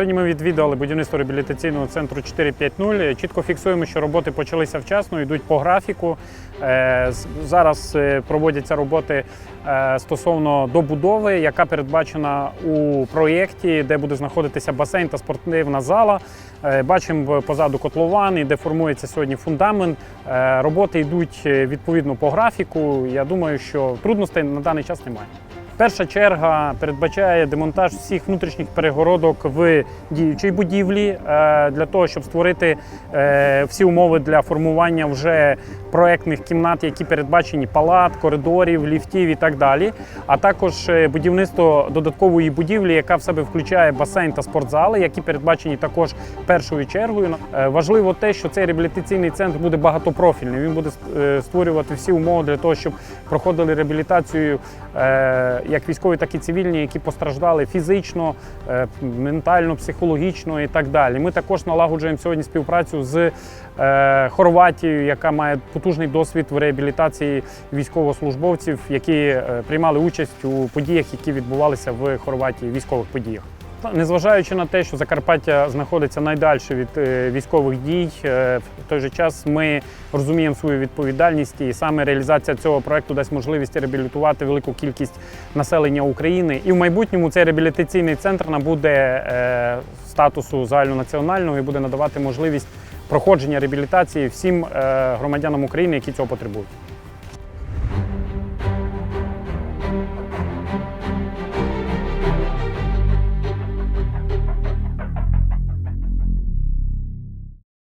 Сьогодні ми відвідали будівництво реабілітаційного центру 450. Чітко фіксуємо, що роботи почалися вчасно, йдуть по графіку. Е, Зараз е, проводяться роботи е, стосовно добудови, яка передбачена у проєкті, де буде знаходитися басейн та спортивна зала. Бачимо позаду котловани, де формується сьогодні фундамент. Роботи йдуть відповідно по графіку. Я думаю, що трудностей на даний час немає. Перша черга передбачає демонтаж всіх внутрішніх перегородок в діючій будівлі е, для того, щоб створити е, всі умови для формування вже проектних кімнат, які передбачені палат, коридорів, ліфтів і так далі. А також е, будівництво додаткової будівлі, яка в себе включає басейн та спортзали, які передбачені також першою чергою. Е, Важливо те, що цей реабілітаційний центр буде багатопрофільний. Він буде е, створювати всі умови для того, щоб проходили реабілітацію як військові, так і цивільні, які постраждали фізично, ментально, психологічно і так далі. Ми також налагоджуємо сьогодні співпрацю з Хорватією, яка має потужний досвід в реабілітації військовослужбовців, які е, приймали участь у подіях, які відбувалися в Хорватії, військових подіях. Незважаючи на те, що Закарпаття знаходиться найдальше від е, військових дій, е, в той же час ми розуміємо свою відповідальність, і саме реалізація цього проекту дасть можливість реабілітувати велику кількість населення України. І в майбутньому цей реабілітаційний центр набуде статусу загальнонаціонального і буде надавати можливість проходження реабілітації всім е, громадянам України, які цього потребують.